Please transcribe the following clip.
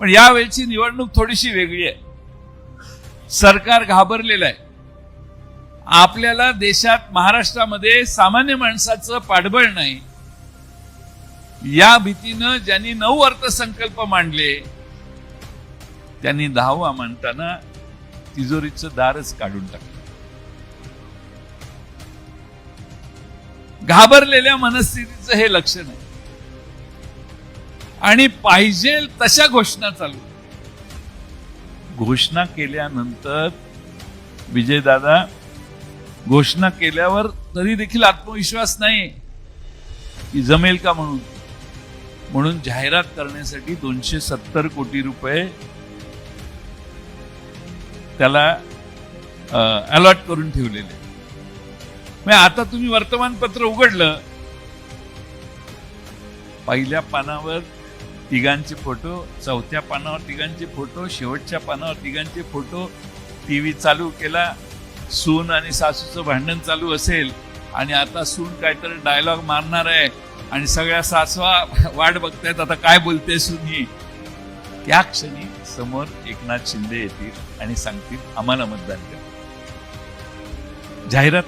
पण यावेळची निवडणूक थोडीशी वेगळी आहे. सरकार घाबरलेलं आहे. आपल्याला देशात महाराष्ट्रामध्ये सामान्य माणसाचं पाठबळ नाही. या भीतीनं ज्यांनी नऊ अर्थसंकल्प मांडले त्यांनी दहावा मांडताना तिजोरीचं दारच काढून टाकलं. घाबरलेल्या मनस्थितीचं हे लक्षण आहे. आणि पाहिजे तशा घोषणा चालू. घोषणा केल्यानंतर विजयदादा घोषणा केल्यावर तरी देखील आत्मविश्वास नाही की जमेल का म्हणून. म्हणून जाहिरात करण्यासाठी दोनशे सत्तर कोटी रुपये त्याला अलॉट करून ठेवलेले. म्हणजे आता तुम्ही वर्तमानपत्र उघडलं पहिल्या पानावर तिघांचे फोटो चौथ्या पानावर तिघांचे फोटो शेवटच्या पानावर तिघांचे फोटो. टीव्ही चालू केला. सून आणि सासूचं भांडण चालू असेल आणि आता सून काहीतरी डायलॉग मारणार आहे आणि सगळ्या सासवा वाट बघतायत. आता काय बोलते सून ही? त्या क्षणी समोर एकनाथ शिंदे येतील आणि सांगतील आम्हाला मतदान करा. जाहिरात